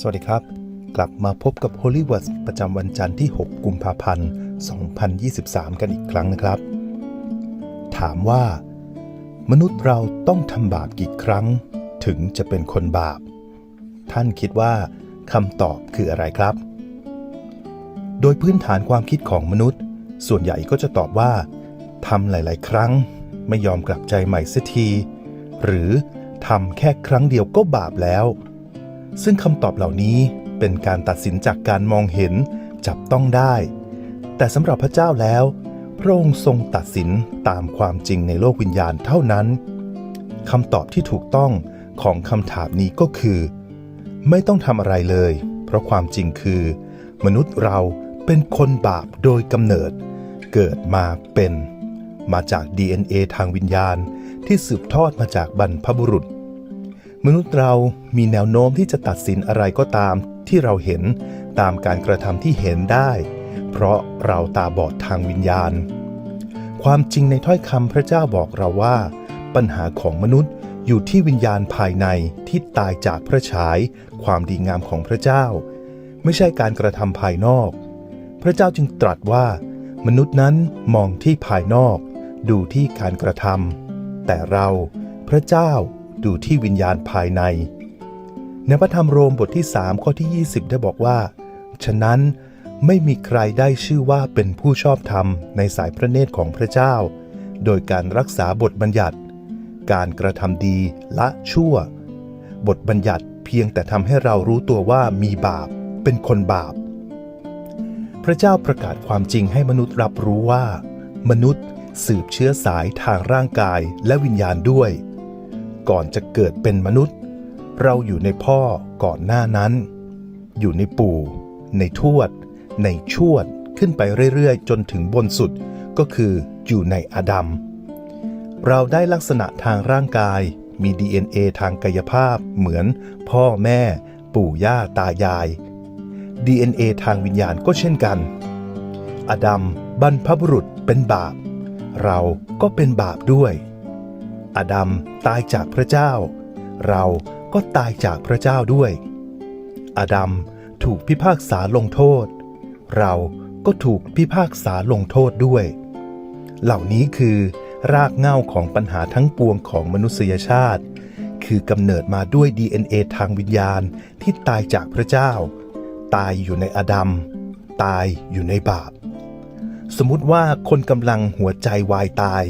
สวัสดีครับ กลับมาพบกับ Holy Words ประจำวันจันทร์ที่ 6 กุมภาพันธ์ 2023 กันอีกครั้งนะครับ ถามว่า มนุษย์เราต้องทำบาปกี่ครั้ง ถึงจะเป็นคนบาป ท่านคิดว่าคำตอบคืออะไรครับ โดยพื้นฐานความคิดของมนุษย์ ส่วนใหญ่ก็จะตอบว่าทำหลาย ๆ ครั้ง ไม่ยอมกลับใจใหม่เสียที หรือทำแค่ครั้งเดียวก็บาปแล้ว ซึ่งคำตอบเหล่านี้เป็นการตัดสินจากการมองเห็นจับต้องได้ แต่สำหรับพระเจ้าแล้ว พระองค์ทรงตัดสินตามความจริงในโลกวิญญาณเท่านั้นคำตอบที่ถูกต้องของคำถามนี้ก็คือ ไม่ต้องทำอะไรเลย เพราะความจริงคือ มนุษย์เราเป็นคนบาปโดยกำเนิด เกิดมาเป็น มาจาก DNA ทางวิญญาณที่สืบทอดมาจากบรรพบุรุษ มนุษย์เรามีแนวโน้มที่จะตัดสินอะไรก็ตามที่เราเห็นตามการกระทำที่เห็นได้ เพราะเราตาบอดทางวิญญาณ ความจริงในถ้อยคำพระเจ้าบอกเราว่า ปัญหาของมนุษย์อยู่ที่วิญญาณภายในที่ตายจากพระฉาย ความดีงามของพระเจ้า ไม่ใช่การกระทำภายนอก พระเจ้าจึงตรัสว่า มนุษย์นั้นมองที่ภายนอก ดูที่การกระทำแต่เรา พระเจ้า ดูที่วิญญาณภายใน ในพระธรรมโรมบทที่ 3 ข้อที่ 20 ได้บอกว่า ฉะนั้นไม่มีใครได้ชื่อว่าเป็นผู้ชอบธรรมในสายพระเนตรของพระเจ้า โดยการรักษาบทบัญญัติ การกระทำดีละชั่ว บทบัญญัติเพียงแต่ทำให้เรารู้ตัวว่ามีบาปเป็นคนบาป พระเจ้าประกาศความจริงให้มนุษย์รับรู้ว่า มนุษย์สืบเชื้อสายทางร่างกายและวิญญาณด้วย ก่อนจะเกิดเป็นมนุษย์ เราอยู่ในพ่อก่อนหน้านั้น อยู่ในปู่ ในทวด ในชวดขึ้นไปเรื่อยๆ จนถึงบนสุดก็คืออยู่ในอดัม เราได้ลักษณะทางร่างกายมี DNA ทางกายภาพเหมือนพ่อแม่ ปู่ย่าตายาย DNA ทางวิญญาณก็เช่นกัน อดัมบรรพบุรุษเป็นบาป เราก็เป็นบาปด้วย อดัมตายจากพระเจ้า เราก็ตายจากพระเจ้าด้วยอดัมถูกพิพากษาลงโทษ เราก็ถูกพิพากษาลงโทษด้วย เหล่านี้คือรากเหง้าของปัญหาทั้งปวงของมนุษยชาติ คือกำเนิดมาด้วย DNA ทางวิญญาณที่ตายจากพระเจ้า ตายอยู่ในอดัม ตายอยู่ในบาป สมมุติว่าคนกำลังหัวใจวายตาย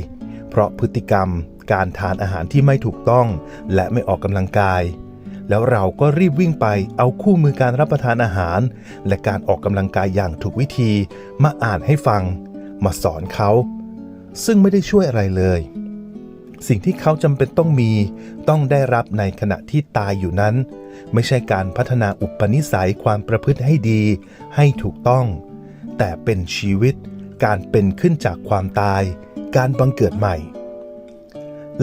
เพราะพฤติกรรม การทานอาหารที่ไม่ถูกต้อง และไม่ออกกำลังกาย แล้วเราก็รีบวิ่งไปเอาคู่มือการรับประทานอาหาร และการออกกำลังกายอย่างถูกวิธี มาอ่านให้ฟัง มาสอนเขา ซึ่งไม่ได้ช่วยอะไรเลย สิ่งที่เขาจำเป็นต้องมีต้องได้รับในขณะที่ตายอยู่นั้น ไม่ใช่การพัฒนาอุปนิสัยความประพฤติให้ดี ให้ถูกต้อง แต่เป็นชีวิตการเป็นขึ้นจากความตาย การบังเกิดใหม่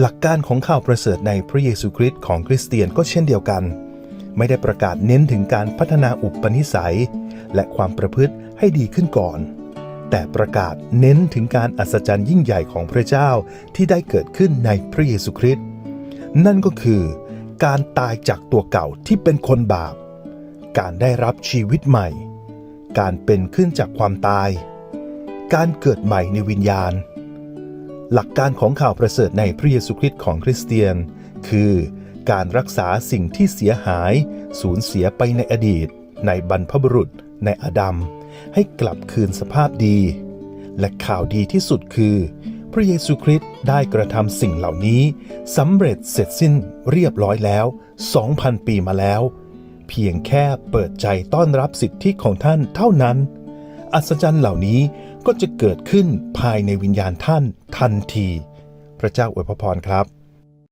หลักการของข่าวประเสริฐในพระเยซูคริสต์ของคริสเตียนก็เช่นเดียวกัน ไม่ได้ประกาศเน้นถึงการพัฒนาอุปนิสัย และความประพฤติให้ดีขึ้นก่อน แต่ประกาศเน้นถึงการอัศจรรย์ยิ่งใหญ่ของพระเจ้าที่ได้เกิดขึ้นในพระเยซูคริสต์นั่นก็คือ การตายจากตัวเก่าที่เป็นคนบาป การได้รับชีวิตใหม่ การเป็นขึ้นจากความตาย การเกิดใหม่ในวิญญาณ หลักการของข่าวประเสริฐในพระเยซูคริสต์ของคริสเตียน คือการรักษาสิ่งที่เสียหาย สูญเสียไปในอดีต ในบรรพบุรุษ ในอดัม ให้กลับคืนสภาพดี และข่าวดีที่สุดคือ พระเยซูคริสต์ได้กระทำสิ่งเหล่านี้สำเร็จเสร็จสิ้นเรียบร้อยแล้ว 2,000 ปีมาแล้ว เพียงแค่เปิดใจต้อนรับสิทธิของท่านเท่านั้น อัศจรรย์เหล่านี้ ก็จะเกิดขึ้นภายในวิญญาณท่านทันที พระเจ้าอวยพรครับ